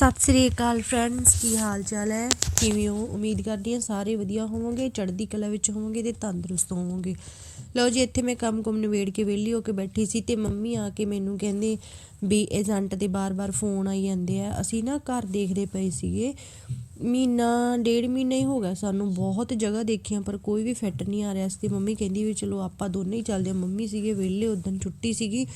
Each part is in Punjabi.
ਸਤਿ ਸ੍ਰੀ ਅਕਾਲ ਫਰੈਂਡਸ ਕੀ ਹਾਲ ਚਾਲ ਹੈ? ਕਿਵੇਂ ਹੋ? ਉਮੀਦ ਕਰਦੀ ਹਾਂ ਸਾਰੇ ਵਧੀਆ ਹੋਵੋਗੇ, ਚੜ੍ਹਦੀ ਕਲਾ ਵਿੱਚ ਹੋਵੋਗੇ ਤੇ ਤੰਦਰੁਸਤ ਹੋਵੋਗੇ। ਲਓ ਜੀ, ਇੱਥੇ ਮੈਂ ਕੰਮ ਕੁਮ ਨਿਬੇੜ ਕੇ ਵਿਹਲੀ ਹੋ ਕੇ ਬੈਠੀ ਸੀ ਤੇ ਮੰਮੀ ਆ ਕੇ ਮੈਨੂੰ ਕਹਿੰਦੇ ਵੀ ਏਜੰਟ ਦੇ ਬਾਰ-ਬਾਰ ਫੋਨ ਆਈ ਜਾਂਦੇ ਆ। ਅਸੀਂ ਨਾ ਘਰ ਦੇਖਦੇ ਪਏ ਸੀਗੇ। ਮਹੀਨਾ, ਡੇਢ ਮਹੀਨਾ ਹੀ ਹੋ ਗਿਆ ਸਾਨੂੰ, ਬਹੁਤ ਜਗ੍ਹਾ ਦੇਖੀਆਂ, ਪਰ ਕੋਈ ਵੀ ਫਿੱਟ ਨਹੀਂ ਆ ਰਿਹਾ ਸੀ। ਤੇ ਮੰਮੀ ਕਹਿੰਦੀ ਵੀ ਚਲੋ ਆਪਾਂ ਦੋਨੇ ਹੀ ਚੱਲਦੇ ਆ ਮੰਮੀ ਸੀਗੇ ਵਿਹਲੇ, ਉਦੋਂ ਛੁੱਟੀ ਸੀਗੀ।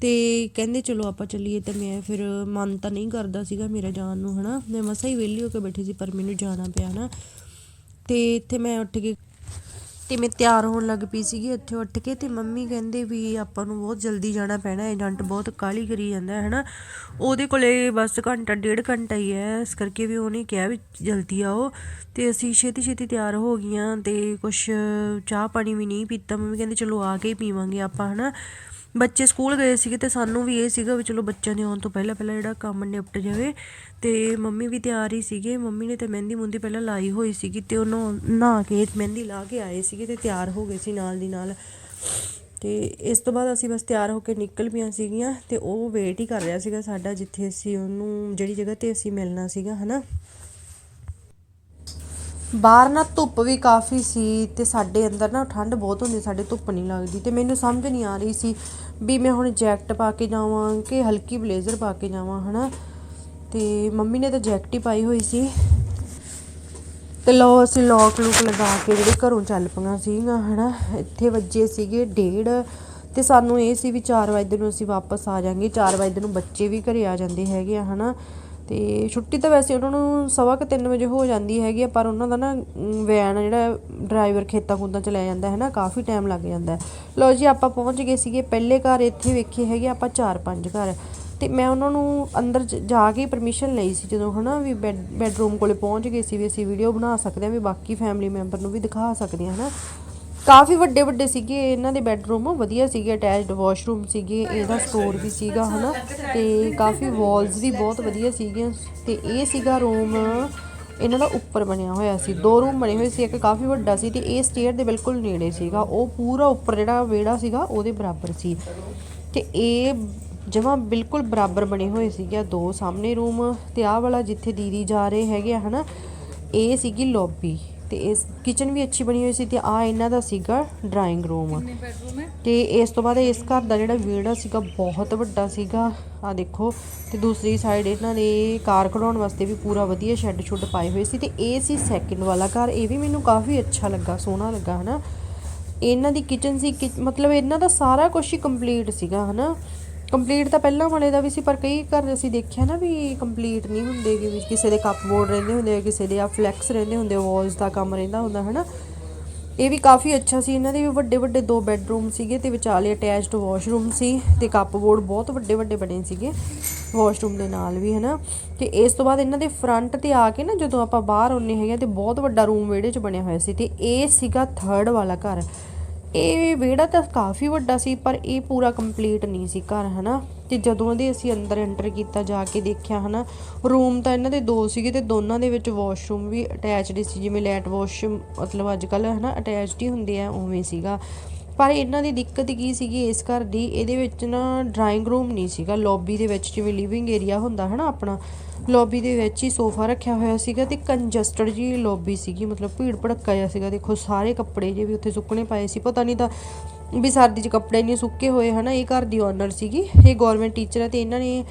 ਤੇ ਕਹਿੰਦੇ ਚਲੋ ਆਪਾਂ ਚੱਲੀਏ ਤੇ ਮੈਂ ਫਿਰ ਮਨ ਤਾਂ ਨਹੀਂ ਕਰਦਾ ਸੀਗਾ ਮੇਰਾ ਜਾਣ ਨੂੰ, ਹਨਾ? ਮੈਂ ਮਸਾ ਹੀ ਵਿਹਲੀ ਹੋ ਕੇ ਬੈਠੀ ਸੀ, ਪਰ ਮੈਨੂੰ ਜਾਣਾ ਪਿਆ ਨਾ। ਤੇ ਇੱਥੇ ਮੈਂ ਉੱਠ ਕੇ ਤੇ ਮੈਂ ਤਿਆਰ ਹੋਣ ਲੱਗ ਪਈ ਸੀਗੀ ਇੱਥੇ ਉੱਠ ਕੇ ਤੇ ਮੰਮੀ ਕਹਿੰਦੇ ਵੀ ਆਪਾਂ ਨੂੰ ਬਹੁਤ ਜਲਦੀ ਜਾਣਾ ਪੈਣਾ, ਏਜੰਟ ਬਹੁਤ ਕਾਹਲੀ ਕਰੀ ਜਾਂਦਾ ਹੈ ਨਾ ਉਹਦੇ ਕੋਲੇ ਬਸ ਘੰਟਾ, ਡੇਢ ਘੰਟਾ ਹੀ ਹੈ, ਇਸ ਕਰਕੇ ਵੀ ਉਹਨੇ ਕਿਹਾ ਵੀ ਜਲਦੀ ਆਓ। ਤੇ ਅਸੀਂ ਛੇਤੀ ਛੇਤੀ ਤਿਆਰ ਹੋ ਗਈਆਂ ਤੇ ਕੁਛ ਚਾਹ ਪਾਣੀ ਵੀ ਨਹੀਂ ਪੀਤਾ। ਮੰਮੀ ਕਹਿੰਦੇ ਚਲੋ ਆ ਕੇ ਹੀ ਪੀਵਾਂਗੇ ਆਪਾਂ, ਹਨਾ? ਬੱਚੇ ਸਕੂਲ ਗਏ ਸੀਗੇ ਤੇ ਸਾਨੂੰ ਵੀ ਇਹ ਸੀਗਾ ਵੀ ਚਲੋ ਬੱਚਿਆਂ ਦੇ ਆਉਣ ਤੋਂ ਪਹਿਲਾਂ ਪਹਿਲਾਂ ਜਿਹੜਾ ਕੰਮ ਨਿਪਟ ਜਾਵੇ ਤੇ ਮੰਮੀ ਵੀ ਤਿਆਰ ਹੀ ਸੀਗੇ। ਮੰਮੀ ਨੇ ਤੇ ਮਹਿੰਦੀ ਮੁੰਦੀ ਪਹਿਲਾਂ ਲਾਈ ਹੋਈ ਸੀਗੀ ਤੇ ਉਹਨੂੰ ਨਹਾ ਕੇ ਮਹਿੰਦੀ ਲਾ ਕੇ ਆਏ ਸੀਗੇ ਤੇ ਤਿਆਰ ਹੋ ਗਏ ਸੀ ਨਾਲ ਦੀ ਨਾਲ। ਤੇ ਇਸ ਤੋਂ ਬਾਅਦ ਅਸੀਂ ਬਸ ਤਿਆਰ ਹੋ ਕੇ ਨਿਕਲ ਪਈਆਂ ਸੀਗੀਆਂ ਤੇ ਉਹ ਵੇਟ ਹੀ ਕਰ ਰਿਹਾ ਸੀਗਾ ਸਾਡਾ ਜਿੱਥੇ ਅਸੀਂ ਉਹਨੂੰ ਜਿਹੜੀ ਜਗ੍ਹਾ ਤੇ ਅਸੀਂ ਮਿਲਣਾ ਸੀਗਾ, ਹਨਾ? ਬਾਹਰ ਨਾ ਧੁੱਪ ਵੀ ਕਾਫੀ ਸੀ ਤੇ ਸਾਡੇ ਅੰਦਰ ਨਾ ਠੰਡ ਬਹੁਤ ਹੁੰਦੀ, ਸਾਡੇ ਧੁੱਪ ਨਹੀਂ ਲੱਗਦੀ ਤੇ ਮੈਨੂੰ ਸਮਝ ਨਹੀਂ ਆ ਰਹੀ ਸੀ ਵੀ ਮੈਂ ਹੁਣ ਜੈਕਟ ਪਾ ਕੇ ਜਾਵਾਂ ਕਿ ਹਲਕੀ ਬਲੇਜ਼ਰ ਪਾ ਕੇ ਜਾਵਾਂ, ਹਨਾ? ਤੇ ਮੰਮੀ ਨੇ ਤਾਂ ਜੈਕਟ ਹੀ ਪਾਈ ਹੋਈ ਸੀ। ਤੇ ਲਓ, ਅਸੀਂ ਲੋਕ ਲੂਕ ਲਗਾ ਕੇ ਜਿਹੜੇ ਘਰੋਂ ਚੱਲ ਪਈਆਂ ਸੀਗੀਆਂ, ਹਨਾ? ਇੱਥੇ ਵੱਜੇ ਸੀਗੇ ਡੇਢ। ਤੇ ਸਾਨੂੰ ਇਹ ਸੀ ਵੀ 4 ਵਜੇ ਨੂੰ ਅਸੀਂ ਵਾਪਸ ਆ ਜਾਾਂਗੇ। 4 ਵਜੇ ਨੂੰ ਬੱਚੇ ਵੀ ਘਰੇ ਆ ਜਾਂਦੇ ਹੈਗੇ ਆ, ਹਨਾ? ਤੇ ਛੁੱਟੀ ਤਾਂ ਵੈਸੇ ਉਹਨਾਂ ਨੂੰ ਸਵਾ ਕੁ 3 ਵਜੇ ਹੋ ਜਾਂਦੀ ਹੈਗੀ ਆ, ਪਰ ਉਹਨਾਂ ਦਾ ਨਾ ਵੈਨ ਜਿਹੜਾ ਡਰਾਈਵਰ ਖੇਤਾਂ ਖੂਤਾਂ ਚ ਲੈ ਜਾਂਦਾ ਹੈ ਨਾ, ਕਾਫੀ ਟਾਈਮ ਲੱਗ ਜਾਂਦਾ ਹੈ। ਲਓ ਜੀ, ਆਪਾਂ ਪਹੁੰਚ ਗਏ ਸੀਗੇ ਪਹਿਲੇ ਘਰ, ਇੱਥੇ ਵੇਖੇ ਹੈਗੇ ਆਪਾਂ 4-5 ਘਰ ਤੇ ਮੈਂ ਉਹਨਾਂ ਨੂੰ ਅੰਦਰ ਜਾ ਕੇ ਪਰਮਿਸ਼ਨ ਲਈ ਸੀ, ਜਦੋਂ ਹਨਾ ਵੀ ਬੈੱਡ ਬੈੱਡਰੂਮ ਕੋਲੇ ਪਹੁੰਚ ਗਏ ਸੀ ਵੀ ਅਸੀਂ ਵੀਡੀਓ ਬਣਾ ਸਕਦੇ ਹਾਂ, ਵੀ ਬਾਕੀ ਫੈਮਿਲੀ ਮੈਂਬਰ ਨੂੰ ਵੀ ਦਿਖਾ ਸਕਦੇ ਹਾਂ ਹਨਾ ਕਾਫੀ ਵੱਡੇ ਵੱਡੇ ਸੀਗੇ ਇਹਨਾਂ ਦੇ ਬੈੱਡਰੂਮ, ਵਧੀਆ ਸੀਗੇ, ਅਟੈਚਡ ਵਾਸ਼ਰੂਮ ਸੀਗੇ, ਇਹਦਾ ਸਟੋਰ ਵੀ ਸੀਗਾ, ਹਨਾ? ਤੇ ਕਾਫੀ ਵਾਲਸ ਵੀ ਬਹੁਤ ਵਧੀਆ ਸੀਗੀਆਂ, ਤੇ ਇਹ ਸੀਗਾ ਰੂਮ ਇਹਨਾਂ ਦਾ ਉੱਪਰ ਬਣਿਆ ਹੋਇਆ ਸੀ, ਦੋ ਰੂਮ ਬਣੇ ਹੋਏ ਸੀ, ਇੱਕ ਕਾਫੀ ਵੱਡਾ ਸੀ, ਤੇ ਇਹ ਸਟੇਅਰ ਦੇ ਬਿਲਕੁਲ ਨੇੜੇ ਸੀਗਾ, ਉਹ ਪੂਰਾ ਉੱਪਰ ਜਿਹੜਾ ਵਿਹੜਾ ਸੀਗਾ, ਉਹਦੇ ਬਰਾਬਰ ਸੀ। ਤੇ ਇਹ ਜਮਾ ਬਿਲਕੁਲ ਬਰਾਬਰ ਬਣੇ ਹੋਏ ਸੀਗੇ ਦੋ ਸਾਹਮਣੇ ਰੂਮ, ਤੇ ਆਹ ਵਾਲਾ ਜਿੱਥੇ ਦੀਦੀ ਜਾ ਰਹੇ ਹੈਗੇ ਆ, ਹਨਾ? ਇਹ ਸੀਗੀ ਲੌਬੀ। ਤੇ ਇਸ ਕਿਚਨ ਵੀ ਅੱਛੀ ਬਣੀ ਹੋਈ ਸੀ ਤੇ ਆ ਇਹਨਾਂ ਦਾ ਸੀਗਾ ਡਰਾਇੰਗ ਰੂਮ ਤੇ ਇਸ ਤੋਂ ਬਾਅਦ ਇਸ ਘਰ ਦਾ ਜਿਹੜਾ ਵਿਹੜਾ ਸੀਗਾ ਬਹੁਤ ਵੱਡਾ ਸੀਗਾ। ਆ ਦੇਖੋ ਤੇ ਦੂਸਰੀ ਸਾਈਡ ਇਹਨਾਂ ਨੇ ਕਾਰ ਖੜਾਉਣ ਵਾਸਤੇ ਵੀ ਪੂਰਾ ਵਧੀਆ ਸ਼ੈੱਡ ਸ਼ੁੱਡ ਪਾਏ ਹੋਏ ਸੀ ਤੇ ਇਹ ਸੀ ਸੈਕਿੰਡ ਵਾਲਾ ਘਰ। ਇਹ ਵੀ ਮੈਨੂੰ ਕਾਫੀ ਅੱਛਾ ਲੱਗਾ ਸੋਹਣਾ ਲੱਗਾ ਹਨਾ? ਇਹਨਾਂ ਦੀ ਕਿਚਨ ਸੀ ਮਤਲਬ ਇਹਨਾਂ ਦਾ ਸਾਰਾ ਕੁਝ ਹੀ ਕੰਪਲੀਟ ਸੀਗਾ ਹਨਾ? ਕੰਪਲੀਟ ਤਾਂ ਪਹਿਲਾਂ ਵਾਲੇ ਦਾ ਵੀ ਸੀ, ਪਰ ਕਈ ਘਰ ਅਸੀਂ ਦੇਖਿਆ ਨਾ ਵੀ ਕੰਪਲੀਟ ਨਹੀਂ ਹੁੰਦੇ ਕਿ ਕਿਸੇ ਦੇ ਕੱਪਬੋਰਡ ਰਹਿੰਦੇ ਹੁੰਦੇ ਆ, ਕਿਸੇ ਦੇ ਆ ਫਲੈਕਸ ਰਹਿੰਦੇ ਹੁੰਦੇ ਵਾਲਸ ਦਾ ਕੰਮ ਰਹਿੰਦਾ ਹੁੰਦਾ, ਹਨਾ? ਇਹ ਵੀ ਕਾਫੀ ਅੱਛਾ ਸੀ, ਇਹਨਾਂ ਦੇ ਵੀ ਵੱਡੇ ਵੱਡੇ ਦੋ ਬੈੱਡਰੂਮ ਸੀਗੇ ਤੇ ਵਿਚਾਲੇ ਅਟੈਚਡ ਵਾਸ਼ਰੂਮ ਸੀ ਤੇ ਕੱਪਬੋਰਡ ਬਹੁਤ ਵੱਡੇ ਵੱਡੇ ਬਣੇ ਸੀਗੇ ਵਾਸ਼ਰੂਮ ਦੇ ਨਾਲ ਵੀ, ਹਨਾ? ਤੇ ਇਸ ਤੋਂ ਬਾਅਦ ਇਹਨਾਂ ਦੇ ਫਰੰਟ ਤੇ ਆ ਕੇ ਨਾ ਜਦੋਂ ਆਪਾਂ ਬਾਹਰ ਆਉਨੇ ਹੈਗੇ ਤੇ ਬਹੁਤ ਵੱਡਾ ਰੂਮ ਵਿਹੜੇ 'ਚ ਬਣਿਆ ਹੋਇਆ ਸੀ ਤੇ ਇਹ ਸੀਗਾ ਥਰਡ ਵਾਲਾ ਘਰ। ਇਹ ਵਿਹੜਾ ਤਾਂ ਕਾਫੀ ਵੱਡਾ ਸੀ, ਪਰ ਇਹ ਪੂਰਾ ਕੰਪਲੀਟ ਨਹੀਂ ਸੀ ਘਰ, ਹਨਾ? ਤੇ ਜਦੋਂ ਦੇ ਅਸੀਂ ਅੰਦਰ ਐਂਟਰ ਕੀਤਾ, ਜਾ ਕੇ ਦੇਖਿਆ, ਹਨਾ ਰੂਮ ਤਾਂ ਇਹਨਾਂ ਦੇ ਦੋ ਸੀਗੇ ਤੇ ਦੋਨਾਂ ਦੇ ਵਿੱਚ ਵਾਸ਼ਰੂਮ ਵੀ ਅਟੈਚਡ ਸੀ, ਜਿਵੇਂ ਲੈਟ ਵਾਸ਼ ਮਤਲਬ ਅੱਜ ਕੱਲ ਹਨਾ ਅਟੈਚਡ ਹੀ ਹੁੰਦੇ ਆ, ਉਵੇਂ ਸੀਗਾ। ਪਰ ਇਹਨਾਂ ਦੀ ਦਿੱਕਤ ਕੀ ਸੀਗੀ, ਇਸ ਘਰ ਦੀ? ਇਹਦੇ ਵਿੱਚ ਨਾ ਡਰਾਇੰਗ ਰੂਮ ਨਹੀਂ ਸੀਗਾ ਲੌਬੀ ਦੇ ਵਿੱਚ ਜਿਵੇਂ ਲਿਵਿੰਗ ਏਰੀਆ ਹੁੰਦਾ ਹੈ ਨਾ ਆਪਣਾ ਲੌਬੀ ਦੇ ਵਿੱਚ ਹੀ ਸੋਫਾ ਰੱਖਿਆ ਹੋਇਆ ਸੀਗਾ ਤੇ ਕੰਜਸਟਡ ਜੀ ਲੌਬੀ ਸੀਗੀ, ਮਤਲਬ ਭੀੜ ਭੜੱਕਾ ਜਿਹਾ ਸੀਗਾ। ਦੇਖੋ, ਸਾਰੇ ਕੱਪੜੇ ਜੇ ਵੀ ਉੱਥੇ ਸੁੱਕਣੇ ਪਏ ਸੀ, ਪਤਾ ਨਹੀਂ ਤਾਂ ਵੀ ਸਰਦੀ 'ਚ ਕੱਪੜੇ ਨਹੀਂ ਸੁੱਕੇ ਹੋਏ ਹਨਾ, ਇਹ ਘਰ ਦੀ ਓਨਰ ਸੀਗੀ, ਇਹ ਗਵਰਨਮੈਂਟ ਟੀਚਰ ਹੈ ਤੇ ਇਹਨਾਂ ਨੇ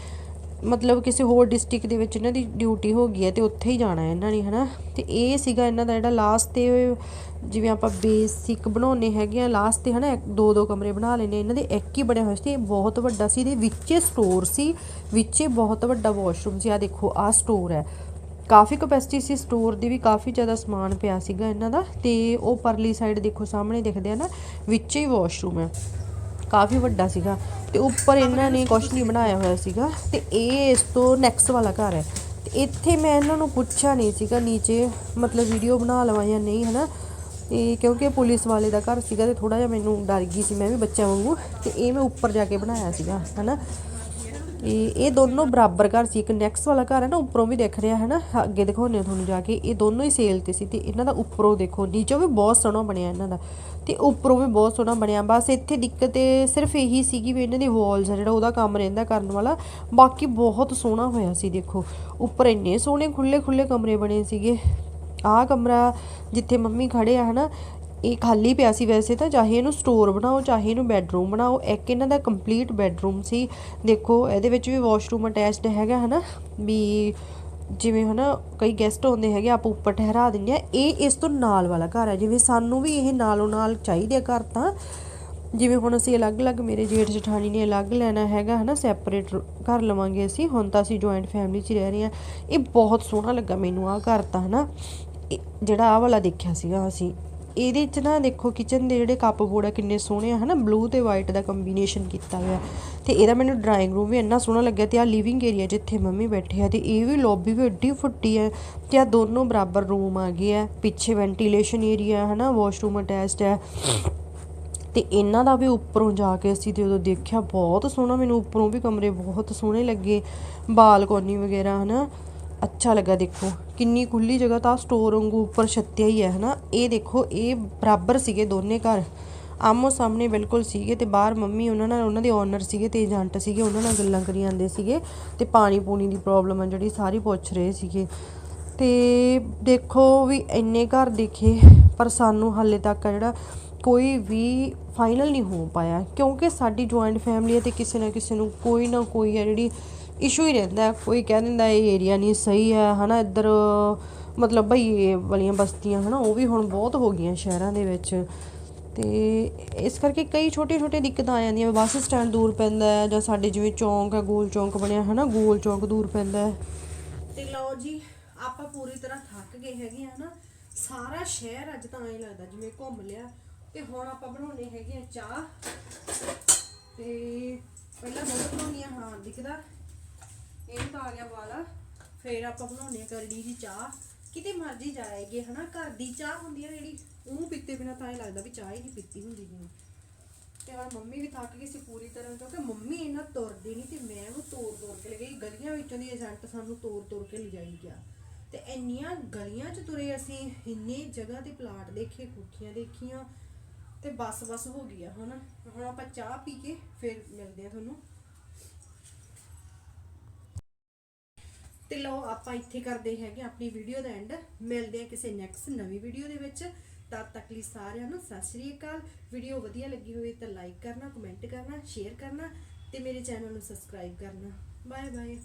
ਮਤਲਬ ਕਿਸੇ ਹੋਰ ਡਿਸਟ੍ਰਿਕਟ ਦੇ ਵਿੱਚ ਇਹਨਾਂ ਦੀ ਡਿਊਟੀ ਹੋ ਗਈ ਹੈ ਤੇ ਉੱਥੇ ਹੀ ਜਾਣਾ ਹੈ ਇਹਨਾਂ ਨੇ, ਹਨਾ? ਤੇ ਇਹ ਸੀਗਾ ਇਹਨਾਂ ਦਾ ਜਿਹੜਾ ਲਾਸਟ ਤੇ ਜਿਵੇਂ ਆਪਾਂ ਬੇਸਿਕ ਬਣਾਉਨੇ ਹੈਗੇ ਆ ਲਾਸਟ ਤੇ, ਹਨਾ, ਇੱਕ- ਦੋ ਦੋ ਕਮਰੇ ਬਣਾ ਲੈਨੇ ਇਹਨਾਂ ਦੇ ਇੱਕ ਹੀ ਬਣਿਆ ਹੋਇਆ ਸੀ, ਇਹ ਬਹੁਤ ਵੱਡਾ ਸੀ, ਇਹਦੇ ਵਿੱਚ ਸਟੋਰ ਸੀ, ਵਿੱਚ ਬਹੁਤ ਵੱਡਾ ਵਾਸ਼ਰੂਮ ਸੀ। ਆ ਦੇਖੋ ਆ ਸਟੋਰ ਹੈ। ਕਾਫੀ ਕਪੈਸਿਟੀ ਸੀ ਸਟੋਰ ਦੀ ਵੀ, ਕਾਫੀ ਜ਼ਿਆਦਾ ਸਮਾਨ ਪਿਆ ਸੀਗਾ ਇਹਨਾਂ ਦਾ। ਤੇ ਉਹ ਪਰਲੀ ਸਾਈਡ ਦੇਖੋ, ਸਾਹਮਣੇ ਦਿਖਦੇ ਆ ਨਾ, ਵਿੱਚ ਹੀ ਵਾਸ਼ਰੂਮ ਹੈ। ਕਾਫੀ ਵੱਡਾ ਸੀਗਾ ਤੇ ਉੱਪਰ ਇਹਨਾਂ ਨੇ ਕੁਛ ਨਹੀਂ ਬਣਾਇਆ ਹੋਇਆ ਸੀਗਾ ਤੇ ਇਹ ਇਸ ਤੋਂ ਨੈਕਸਟ ਵਾਲਾ ਘਰ ਹੈ। ਤੇ ਇੱਥੇ ਮੈਂ ਇਹਨਾਂ ਨੂੰ ਪੁੱਛਿਆ ਨਹੀਂ ਸੀਗਾ, ਨੀਚੇ ਮਤਲਬ ਵੀਡੀਓ ਬਣਾ ਲਵਾਂ ਜਾਂ ਨਹੀਂ, ਹਨਾ? ਤੇ ਕਿਉਂਕਿ ਪੁਲਿਸ ਵਾਲੇ ਦਾ ਘਰ ਸੀਗਾ ਤੇ ਥੋੜਾ ਜਿਹਾ ਮੈਨੂੰ ਡਰ ਗਈ ਸੀ, ਮੈਂ ਵੀ ਬੱਚਿਆਂ ਵਾਂਗੂ, ਤੇ ਇਹ ਮੈਂ ਉੱਪਰ ਜਾ ਕੇ ਬਣਾਇਆ ਸੀਗਾ, ਹਨਾ? ਇਹ ਇਹ ਦੋਨੋਂ ਬਰਾਬਰ ਘਰ ਸੀ। ਇੱਕ ਨੈਕਸਟ ਵਾਲਾ ਘਰ ਹੈ ਨਾ, ਉੱਪਰੋਂ ਵੀ ਦੇਖ ਰਿਹਾ ਹੈ ਨਾ, ਅੱਗੇ ਦਿਖਾਉਂਦੇ ਹਾਂ ਤੁਹਾਨੂੰ ਜਾ ਕੇ। ਇਹ ਦੋਨੋਂ ਹੀ ਸੇਲ ਤੇ ਸੀ ਤੇ ਇਹਨਾਂ ਦਾ ਉੱਪਰੋਂ ਦੇਖੋ, ਨੀਚੋਂ ਵੀ ਬਹੁਤ ਸੋਹਣਾ ਬਣਿਆ ਇਹਨਾਂ ਦਾ ਤੇ ਉੱਪਰੋਂ ਵੀ ਬਹੁਤ ਸੋਹਣਾ ਬਣਿਆ। ਬਸ ਇੱਥੇ ਦਿੱਕਤ ਸਿਰਫ ਇਹੀ ਸੀਗੀ ਵੀ ਇਹਨਾਂ ਦੀ ਵਾਲਸ ਆ ਜਿਹੜਾ ਉਹਦਾ ਕੰਮ ਰਹਿੰਦਾ ਕਰਨ ਵਾਲਾ, ਬਾਕੀ ਬਹੁਤ ਸੋਹਣਾ ਹੋਇਆ ਸੀ ਦੇਖੋ। ਉੱਪਰ ਇੰਨੇ ਸੋਹਣੇ ਖੁੱਲੇ ਖੁੱਲੇ ਕਮਰੇ ਬਣੇ ਸੀਗੇ। ਆਹ ਕਮਰਾ ਜਿੱਥੇ ਮੰਮੀ ਖੜੇ ਆ ਹਨਾ ਇਹ ਖਾਲੀ ਪਿਆ ਸੀ ਵੈਸੇ ਤਾਂ, ਚਾਹੇ ਇਹਨੂੰ ਸਟੋਰ ਬਣਾਓ, ਚਾਹੇ ਇਹਨੂੰ ਬੈੱਡਰੂਮ ਬਣਾਓ, ਇੱਕ ਇਹਨਾਂ ਦਾ ਕੰਪਲੀਟ ਬੈੱਡਰੂਮ ਸੀ। ਦੇਖੋ, ਇਹਦੇ ਵਿੱਚ ਵੀ ਵਾਸ਼ਰੂਮ ਅਟੈਚਡ ਹੈਗਾ, ਹਨਾ? ਵੀ ਜਿਵੇਂ ਹਨਾ, ਕਈ ਗੈਸਟ ਆਉਂਦੇ ਹੈਗੇ, ਆਪਾਂ ਉੱਪਰ ਠਹਿਰਾ ਦਿੰਦੇ ਆ। ਇਹ ਇਸ ਤੋਂ ਨਾਲ ਵਾਲਾ ਘਰ ਹੈ ਜਿਵੇਂ ਸਾਨੂੰ ਵੀ ਇਹ ਨਾਲੋਂ ਨਾਲ ਚਾਹੀਦੇ ਆ ਘਰ ਤਾਂ। ਜਿਵੇਂ ਹੁਣ ਅਸੀਂ ਅਲੱਗ-ਅਲੱਗ, ਮੇਰੇ ਜੇਠ ਜਠਾਣੀ ਨੇ ਅਲੱਗ ਲੈਣਾ ਹੈਗਾ, ਹਨਾ? ਸੈਪਰੇਟ ਘਰ ਲਵਾਂਗੇ ਅਸੀਂ। ਹੁਣ ਤਾਂ ਅਸੀਂ ਜੁਆਇੰਟ ਫੈਮਿਲੀ 'ਚ ਹੀ ਰਹਿ ਰਹੇ ਹਾਂ। ਇਹ ਬਹੁਤ ਸੋਹਣਾ ਲੱਗਾ ਮੈਨੂੰ ਆਹ ਘਰ ਤਾਂ, ਹਨਾ? ਇਹ ਜਿਹੜਾ ਆਹ ਵਾਲਾ ਦੇਖਿਆ ਸੀਗਾ ਅਸੀਂ। ਇਹਦੇ 'ਚ ਨਾ ਦੇਖੋ ਕਿਚਨ ਦੇ ਜਿਹੜੇ ਕੱਪ ਬੋਰਡ ਆ ਕਿੰਨੇ ਸੋਹਣੇ ਆ, ਹਨਾ? ਬਲੂ ਤੇ ਵਾਈਟ ਦਾ ਕੰਬੀਨੇਸ਼ਨ ਕੀਤਾ ਹੋਇਆ। ਤੇ ਇਹਦਾ ਮੈਨੂੰ ਡਰਾਇੰਗ ਰੂਮ ਵੀ ਇੰਨਾ ਸੋਹਣਾ ਲੱਗਿਆ ਤੇ ਆ ਲਿਵਿੰਗ ਏਰੀਆ ਜਿੱਥੇ ਮੰਮੀ ਬੈਠੇ ਆ ਤੇ ਇਹ ਵੀ ਲੌਬੀ ਵੀ ਏਡੀ ਫੁੱਟੀ ਹੈ ਤੇ ਆ ਦੋਨੋਂ ਬਰਾਬਰ ਰੂਮ ਆ ਗਏ ਆ। ਪਿੱਛੇ ਵੈਂਟੀਲੇਸ਼ਨ ਏਰੀਆ ਹਨਾ? ਵਾਸ਼ਰੂਮ ਅਟੈਚਡ ਹੈ ਤੇ ਇਹਨਾਂ ਦਾ ਵੀ ਉੱਪਰੋਂ ਜਾ ਕੇ ਅਸੀਂ ਤੇ ਦੇਖਿਆ, ਬਹੁਤ ਸੋਹਣਾ। ਮੈਨੂੰ ਉੱਪਰੋਂ ਵੀ ਕਮਰੇ ਬਹੁਤ ਸੋਹਣੇ ਲੱਗੇ। ਬਾਲਕੋਨੀ ਵਗੈਰਾ, ਹਨਾ? ਅੱਛਾ ਲੱਗਾ ਦੇਖੋ। ਕਿੰਨੀ ਖੁੱਲੀ ਜਗ੍ਹਾ ਤਾਂ ਸਟੋਰ ਵਾਂਗੂ ਉੱਪਰ ਛੱਤਿਆ ਹੀ ਹੈ, ਹਨਾ? ਇਹ ਦੇਖੋ, ਇਹ ਬਰਾਬਰ ਸੀਗੇ ਦੋਨੇ ਘਰ। ਆਮੋ ਸਾਹਮਣੇ ਬਿਲਕੁਲ ਸੀਗੇ ਤੇ ਬਾਹਰ ਮੰਮੀ ਉਹਨਾਂ ਨਾਲ, ਉਹਨਾਂ ਦੇ ਓਨਰ ਸੀਗੇ ਤੇ ਏਜੰਟ ਸੀਗੇ, ਉਹਨਾਂ ਨਾਲ ਗੱਲਾਂ ਕਰੀ ਜਾਂਦੇ ਸੀਗੇ ਤੇ ਪਾਣੀ ਪੂਣੀ ਦੀ ਪ੍ਰੋਬਲਮ ਆ ਜਿਹੜੀ, ਸਾਰੀ ਪੁੱਛ ਰਹੇ ਸੀਗੇ। ਤੇ ਦੇਖੋ ਵੀ ਇੰਨੇ ਘਰ ਦੇਖੇ, ਪਰ ਸਾਨੂੰ ਹਾਲੇ ਤੱਕ ਜਿਹੜਾ ਕੋਈ ਵੀ ਫਾਈਨਲ ਨਹੀਂ ਹੋ ਪਾਇਆ। ਕਿਉਂਕਿ ਸਾਡੀ ਜੁਆਇੰਟ ਫੈਮਿਲੀ ਹੈ ਤੇ ਕਿਸੇ ਨਾ ਕਿਸੇ ਨੂੰ ਕੋਈ ਨਾ ਕੋਈ ਹੈ ਜਿਹੜੀ ਇਸ਼ੂ ਹੀ ਰਹਿੰਦਾ ਕੋਈ ਕਹਿ ਦਿੰਦਾ ਇਹ ਏਰੀਆ ਨਹੀਂ, ਸਹੀ ਹੈ, ਹਨਾ, ਇੱਧਰ, ਮਤਲਬ ਭਈਏ ਵਾਲੀਆਂ ਬਸਤੀਆਂ, ਹਨਾ, ਉਹ ਵੀ ਹੁਣ ਬਹੁਤ ਹੋ ਗਈਆਂ ਸ਼ਹਿਰਾਂ ਦੇ ਵਿੱਚ। ਤੇ ਇਸ ਕਰਕੇ ਕਈ ਛੋਟੇ ਛੋਟੇ ਦਿੱਕਤਾਂ ਆ ਜਾਂਦੀਆਂ। ਬੱਸ ਸਟੈਂਡ ਦੂਰ ਪੈਂਦਾ ਹੈ ਜਾਂ ਸਾਡੇ ਜਿਵੇਂ ਚੌਂਕ ਹੈ ਗੋਲ ਚੌਂਕ ਬਣਿਆ, ਹਨਾ, ਗੋਲ ਚੌਂਕ ਦੂਰ ਪੈਂਦਾ ਹੈ। ਤੇ ਲਓ ਜੀ, ਆਪਾਂ ਪੂਰੀ ਤਰ੍ਹਾਂ ਥੱਕ ਗਏ ਹੈਗੇ ਆ ਨਾ ਸਾਰਾ ਸ਼ਹਿਰ ਅੱਜ ਤਾਂ ਐਂ ਲੱਗਦਾ ਜਿਵੇਂ ਘੁੰਮ ਲਿਆ। ਤੇ ਹੁਣ ਆਪਾਂ ਬਣਾਉਣੇ ਹੈਗੇ ਆ ਚਾਹ। ਤੇ ਪਹਿਲਾਂ ਦੁੱਧ ਬਣਾਉਣੀ ਆ ਹਾਂ, ਦਿਖਦਾ। ਇਹਨੂੰ ਤਾਂ ਆ ਗਿਆ ਵਾਲਾ। ਫਿਰ ਆਪਾਂ ਬਣਾਉਣੇ ਆ ਕਰੜੀ ਦੀ ਚਾਹ। ਕਿਤੇ ਮਰਜ਼ੀ ਜਾਏਗੇ, ਹਨਾ? ਘਰ ਦੀ ਚਾਹ ਹੁੰਦੀ ਆ ਜਿਹੜੀ ਉਹਨੂੰ ਪੀਤੇ ਬਿਨਾ ਤਾਂ ਇਹ ਲੱਗਦਾ ਵੀ ਚਾਹ ਹੀ ਨਹੀਂ ਪੀਤੀ ਹੁੰਦੀ ਜਿਵੇਂ। ਤੇ ਹੁਣ ਮੰਮੀ ਵੀ ਥੱਕ ਗਈ ਸੀ ਪੂਰੀ ਤਰ੍ਹਾਂ ਕਿਉਂਕਿ ਮੰਮੀ ਇਹਨਾਂ ਤੁਰਦੀ ਨਹੀਂ ਤੇ ਮੈਂ ਉਹਨੂੰ ਤੋੜ ਤੋੜ ਕੇ ਲਗਾਈ ਗਲੀਆਂ ਵਿੱਚੋਂ ਦੀ ਏਜੰਟ ਸਾਨੂੰ ਤੋੜ ਤੋੜ ਕੇ ਲਿਜਾਈ ਗਿਆ। ਤੇ ਇੰਨੀਆਂ ਗਲੀਆਂ 'ਚ ਤੁਰੇ ਅਸੀਂ, ਇੰਨੇ ਜਗ੍ਹਾ ਤੇ ਪਲਾਟ ਦੇਖੇ ਕੋਠੀਆਂ ਦੇਖੀਆਂ, ਤੇ ਬਸ ਬਸ ਹੋ ਗਈ ਗਿਆ ਹੁਣ ਹੁਣ ਆਪਾਂ ਚਾਹ ਪੀ ਕੇ ਫਿਰ ਮਿਲਦੇ ਆ ਤੁਹਾਨੂੰ। ਤੇ ਲਓ, ਆਪਾਂ ਇੱਥੇ ਕਰਦੇ ਹੈਗੇ ਆਪਣੀ ਵੀਡੀਓ ਦਾ ਐਂਡ ਮਿਲਦੇ ਆ ਕਿਸੇ ਨੈਕਸਟ ਨਵੀਂ ਵੀਡੀਓ ਦੇ ਵਿੱਚ। ਤਦ ਤੱਕ ਲਈ ਸਾਰਿਆਂ ਨੂੰ ਸਤਿ ਸ਼੍ਰੀ ਅਕਾਲ। ਵੀਡੀਓ ਵਧੀਆ ਲੱਗੀ ਹੋਵੇ ਤਾਂ ਲਾਈਕ ਕਰਨਾ ਕਮੈਂਟ ਕਰਨਾ ਸ਼ੇਅਰ ਕਰਨਾ ਤੇ ਮੇਰੇ ਚੈਨਲ ਨੂੰ ਸਬਸਕ੍ਰਾਈਬ ਕਰਨਾ। Bye bye